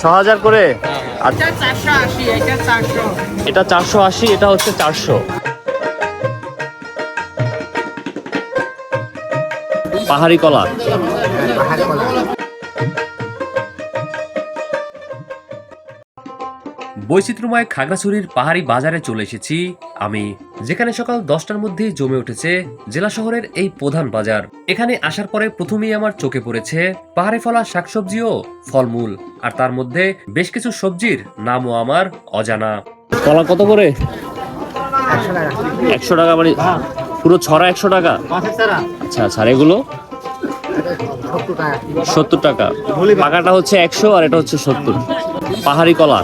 ছ হাজার করে? আর এটা চারশো আশি এটা চারশো। এটা চারশো আশি এটা হচ্ছে চারশো। পাহাড়ি কলা। বৈচিত্র্যময় খাগড়াছড়ির পাহাড়ি বাজারে চলে এসেছি আমি যেখানে সকাল দশটার মধ্যেই জমে উঠেছে জেলা শহরের এই প্রধান বাজার। এখানে আসার পরে প্রথমেই আমার চোখে পড়েছে পাহাড়ে ফলা শাকসবজি ও ফলমূল। আর তার মধ্যে বেশ কিছু সবজির নামও আমার অজানা। কলা কত করে? একশো টাকা। মানে পুরো ছড়া একশো টাকা? আচ্ছা আচ্ছা আর এগুলো? সত্তর টাকা। পাকাটা হচ্ছে একশো আর এটা হচ্ছে সত্তর। পাহাড়ি কলা।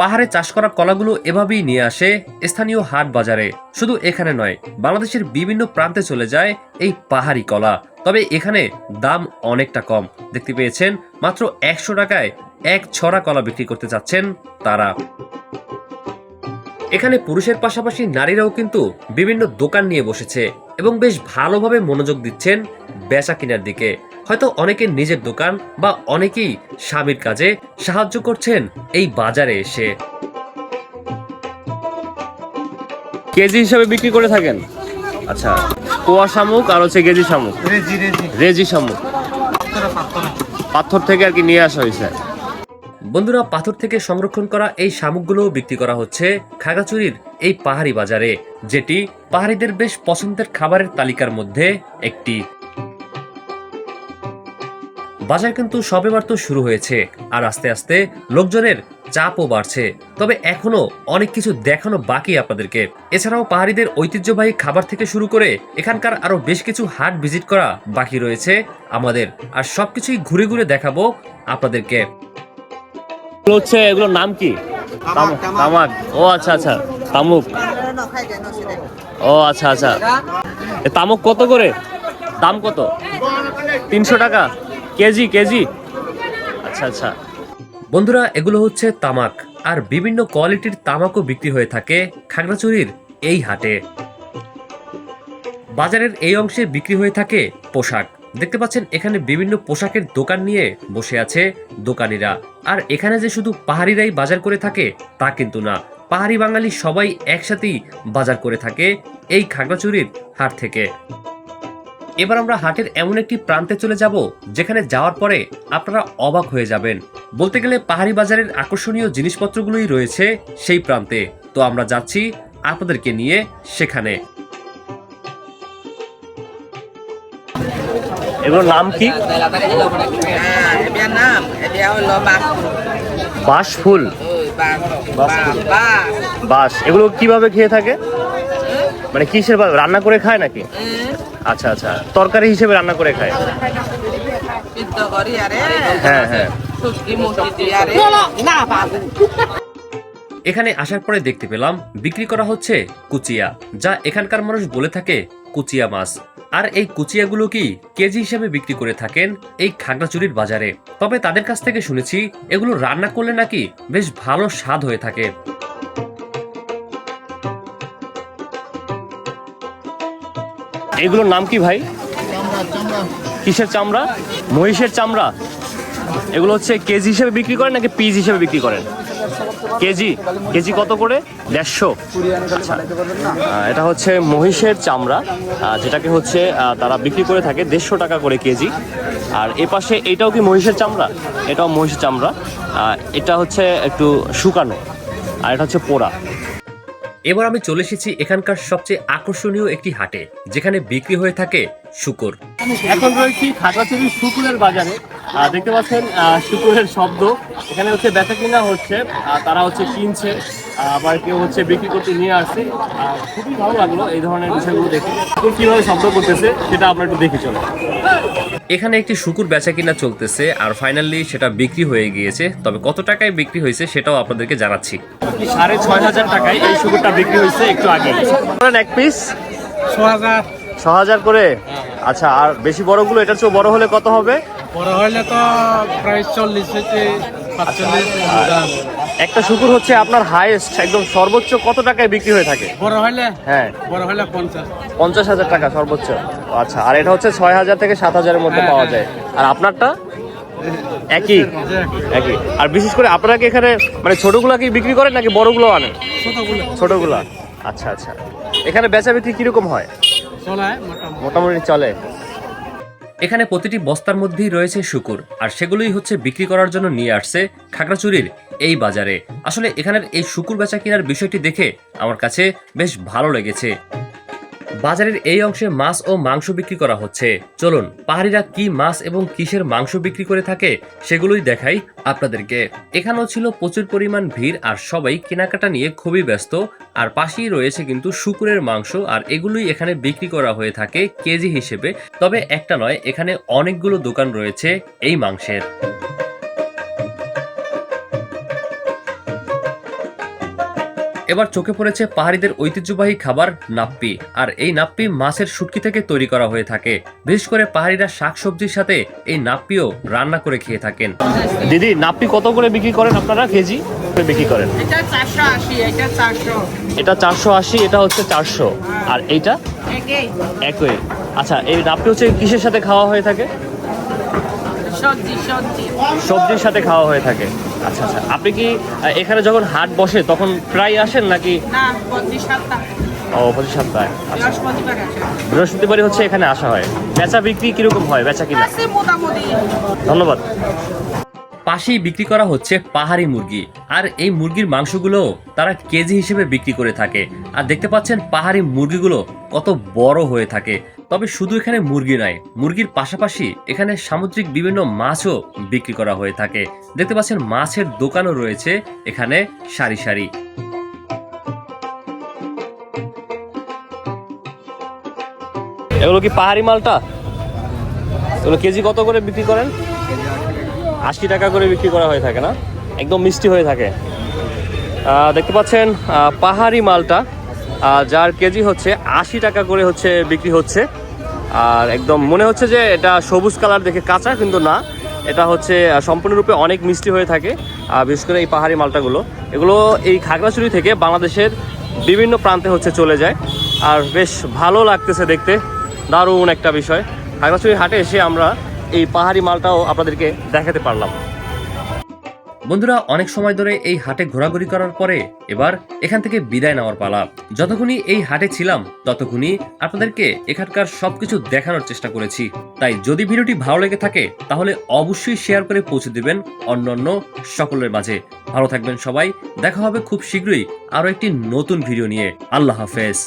পাহাড়ে চাষ করা কলাগুলো এভাবেই নিয়ে আসে স্থানীয় হাট বাজারে। শুধু এখানে নয়, বাংলাদেশের বিভিন্ন প্রান্তে চলে যায় এই পাহাড়ি কলা। তবে এখানে দাম অনেকটা কম। দেখতে পেয়েছেন, মাত্র একশো টাকায় এক ছড়া কলা বিক্রি করতে যাচ্ছেন তারা। এখানে পুরুষের পাশাপাশি নারীরাও কিন্তু বিভিন্ন দোকান নিয়ে বসেছে এবং বেশ ভালোভাবে মনোযোগ দিচ্ছেন বেচা কেনার দিকে। হয়তো অনেকের নিজের দোকান বা অনেকেই স্বামীর কাজে সাহায্য করছেন এই বাজারে এসে। কেজি হিসাবে বিক্রি করে থাকেন? আচ্ছা। কোয়া শামুক আর হচ্ছে গেজি শামুক? রেজি রেজি। রেজি শামুক। পাথর থেকে আর কি নিয়ে আসা হয়েছে? বন্ধুরা পাথর থেকে সংরক্ষণ করা এই শামুকগুলোও বিক্রি করা হচ্ছে খাগাচুরির এই পাহাড়ি বাজারে যেটি পাহাড়িদের বেশ পছন্দের খাবারের তালিকার মধ্যে একটি। বাজার কিন্তু সবেমাত্র শুরু হয়েছে আর আস্তে আস্তে লোকজনের চাপও বাড়ছে। তবে এখনও অনেক কিছু দেখানো বাকি আপনাদেরকে। এছাড়াও পাহাড়িদের ঐতিহ্যবাহী খাবার থেকে শুরু করে এখানকার আরও বেশ কিছু হাট ভিজিট করা বাকি রয়েছে আমাদের। আর সবকিছুই ঘুরে ঘুরে দেখাবো আপনাদেরকে। হচ্ছে এগুলোর নাম কি? তামাক ও আচ্ছা আচ্ছা। তামুক। ও আচ্ছা আচ্ছা। তামুক কত করে? দাম কত? তিনশো টাকা। Kg kg. আচ্ছা আচ্ছা। বন্ধুরা, এগুলো হচ্ছে তামাক, আর বিভিন্ন কোয়ালিটির তামাকও বিক্রি হয়ে থাকে খাগড়াছড়ির এই হাটে। বাজারের এই অংশে বিক্রি হয়ে থাকে পোশাক। দেখতে পাচ্ছেন, এখানে বিভিন্ন পোশাকের দোকান নিয়ে বসে আছে দোকানিরা। আর এখানে যে শুধু পাহাড়িরাই বাজার করে থাকে, তা কিন্তু না। পাহাড়ি বাঙালি সবাই একসাথেই বাজার করে থাকে এই খাগড়াছড়ির হাট থেকে। এবার আমরা হাটের এমন একটি প্রান্তে চলে যাব যেখানে যাওয়ার পরে আপনারা অবাক হয়ে যাবেন। বলতে গেলে পাহাড়ি বাজারের আকর্ষণীয় জিনিসপত্রগুলোই রয়েছে সেই প্রান্তে। তো আমরা যাচ্ছি আপনাদেরকে নিয়ে সেখানে। এগুলোর নাম কি? নাম হলো বাঁশ ফুল বাঁশ। এগুলো কীভাবে খেয়ে থাকে? মানে কিসের? রান্না করে খায় নাকি? আচ্ছা আচ্ছা। তরকারি হিসেবে রান্না করে খায়। হ্যাঁ হ্যাঁ। না বাবু এখানে আসার পরে দেখতে পেলাম বিক্রি করা হচ্ছে কুচিয়া যা এখানকার মানুষ বলে থাকে কুচিয়া মাছ। আর এই কুচিয়াগুলো কি কেজি হিসেবে বিক্রি করে থাকেন এই খাগড়াচুরির বাজারে? তবে তাদের কাছ থেকে শুনেছি এগুলো রান্না করলে নাকি বেশ ভালো স্বাদ হয়ে থাকে। এগুলোর নাম কি ভাই? কিসের চামড়া? মহিষের চামড়া। এগুলো হচ্ছে কেজি হিসেবে বিক্রি করেন নাকি পিস হিসেবে বিক্রি করেন? কেজি। কেজি কত করে? দেড়শো। আচ্ছা। এটা হচ্ছে মহিষের চামড়া। যেটাকে হচ্ছে তারা বিক্রি করে থাকে দেড়শো টাকা করে কেজি। আর এ পাশে এটাও কি মহিষের চামড়া? এটাও মহিষের চামড়া। এটা হচ্ছে একটু শুকানো। আর এটা হচ্ছে পোড়া। এবার আমি চলে এসেছি এখানকার সবচেয়ে আকর্ষণীয় একটি হাটে, যেখানে বিক্রি হয়ে থাকে শুকর। এখন রয়েছি খাগড়াছড়ির শুকুরের বাজারে। দেখতে পাচ্ছেন শুকুরের শব্দ। এখানে হচ্ছে বেচা কিনা হচ্ছে তারা হচ্ছে কিনছে, আবার কেউ হচ্ছে বিক্রি করতে নিয়ে আসছে। খুবই ভালো লাগল এই ধরনের বিষয়গুলো দেখে। কীভাবে শব্দ করতেছে, সেটা আমরা একটু দেখে চলো। এখানে একটি শুকুর বেচা কিনা চলতেছে আর ফাইনালি সেটা বিক্রি হয়ে গিয়েছে। তবে কত টাকায় বিক্রি হয়েছে সেটাও আপনাদেরকে জানাচ্ছি। সাড়ে ছয় হাজার টাকায় এই শুকুরটা বিক্রি হয়েছে একটু আগে। এক পিস ছ হাজার। ছ হাজার করে? আচ্ছা আর বেশি বড়গুলো এটার চেয়ে বড় হলে কত হবে? বড় হইলে তো প্রায় চল্লিশ থেকে একটা শুকুর হচ্ছে আপনার হাইয়েস্ট একদম সর্বোচ্চ কত টাকায় বিক্রি হয়ে থাকে? বড় হইলে হ্যাঁ। বড় হইলে পঞ্চাশ। পঞ্চাশ হাজার টাকা সর্বোচ্চ। আচ্ছা আর এটা হচ্ছে ছয় হাজার থেকে সাত হাজারের মধ্যে হ্যাঁ, পাওয়া হ্যাঁ। যায়। আর আপনারটা? একই? একই। আর বিশেষ করে আপনারা কি এখানে মানে ছোটগুলা কি বিক্রি করেন নাকি বড়গুলো আনেন? ছোটগুলা। আচ্ছা আচ্ছা। এখানে বেচা বিক্রি কীরকম হয়? মোটামুটি। মোটামুটি চলে। এখানে প্রতিটি বস্তার মধ্যেই রয়েছে শুকুর আর সেগুলোই হচ্ছে বিক্রি করার জন্য নিয়ে আসছে খাগড়াচুরির এই বাজারে। আসলে এখানের এই শুকুর বেচা কেনার বিষয়টি দেখে আমার কাছে বেশ ভালো লেগেছে। বাজারের এই অংশে মাছ ও মাংস বিক্রি করা হচ্ছে। চলুন, পাহাড়িরা কি মাছ এবং কিসের মাংস বিক্রি করে থাকে সেগুলোই দেখাই আপনাদেরকে। এখানেও ছিল প্রচুর পরিমাণ ভিড় আর সবাই কেনাকাটা নিয়ে খুবই ব্যস্ত। আর পাশেই রয়েছে কিন্তু শুকুরের মাংস আর এগুলোই এখানে বিক্রি করা হয়ে থাকে কেজি হিসেবে। তবে একটা নয়, এখানে অনেকগুলো দোকান রয়েছে এই মাংসের। এবার চোখে পড়েছে পাহাড়িদের ঐতিহ্যবাহী খাবার নাপ্পি। আর এই নাপ্পি মাছের শুটকি থেকে তৈরি করা হয়ে থাকে। বিশেষ করে পাহাড়িরা শাকসবজির সাথে এই নাপ্পিও রান্না করে খেয়ে থাকেন। দিদি নাপ্পি কত করে বিক্রি করেন আপনারা কেজি? করে বিক্রি করেন? এটা চারশো আশি এটা চারশো। এটা চারশো আশি এটা হচ্ছে চারশো। আর এইটা? একই। একই। আচ্ছা এই নাপটি হচ্ছে কিসের সাথে খাওয়া হয়ে থাকে? সবজি সবজি। সবজির সাথে খাওয়া হয়ে থাকে। আচ্ছা আচ্ছা। আপনি কি এখানে যখন হাট বসে তখন প্রায় আসেন নাকি? না পঁচিশ সাতটা ও প্রতি সপ্তাহে। আচ্ছা। বৃহস্পতিবার বৃহস্পতিবারই হচ্ছে এখানে আসা হয়। বেচা বিক্রি কীরকম হয়? বেচা কিনা? ধন্যবাদ। পাশেই বিক্রি করা হচ্ছে পাহাড়ি মুরগি। আর এই মুরগির মাংসগুলো তারা কেজি হিসেবে বিক্রি করে থাকে। আর দেখতে পাচ্ছেন পাহাড়ি মুরগিগুলো কত বড় হয়ে থাকে। তবে শুধু এখানে মুরগি নয়, মুরগির পাশাপাশি এখানে সামুদ্রিক বিভিন্ন মাছও বিক্রি করা হয়ে থাকে। দেখতে পাচ্ছেন, মাছের দোকানও রয়েছে এখানে সারি সারি। এগুলো কি পাহাড়ি মালটা? এগুলো কেজি কত করে বিক্রি করেন? আশি টাকা করে বিক্রি করা হয়ে থাকে না? একদম মিষ্টি হয়ে থাকে। দেখতে পাচ্ছেন পাহাড়ি মালটা। যার কেজি হচ্ছে আশি টাকা করে হচ্ছে বিক্রি হচ্ছে। আর একদম মনে হচ্ছে যে এটা সবুজ কালার দেখে কাঁচা, কিন্তু না। এটা হচ্ছে সম্পূর্ণরূপে অনেক মিষ্টি হয়ে থাকে বিশেষ করে এই পাহাড়ি মালটাগুলো। এগুলো এই খাগড়াছড়ি থেকে বাংলাদেশের বিভিন্ন প্রান্তে হচ্ছে চলে যায়। আর বেশ ভালো লাগতেছে দেখতে। দারুণ একটা বিষয়। খাগড়াছড়ি হাটে এসে আমরা এই পাহাড়ি মালটাও আপনাদেরকে দেখাতে পারলাম। বন্ধুরা, অনেক সময় ধরে এই হাটে ঘোরাঘুরি করার পরে এবার এখান থেকে বিদায় নেওয়ার পালা। যতক্ষণই এই হাটে ছিলাম, ততক্ষণই আপনাদেরকে এখানকার সবকিছু দেখানোর চেষ্টা করেছি। তাই যদি ভিডিওটি ভালো লেগে থাকে, তাহলে অবশ্যই শেয়ার করে পৌঁছে দিবেন অন্যান্য সকলের মাঝে। ভালো থাকবেন সবাই। দেখা হবে খুব শীঘ্রই আরও একটি নতুন ভিডিও নিয়ে। আল্লাহ হাফেজ।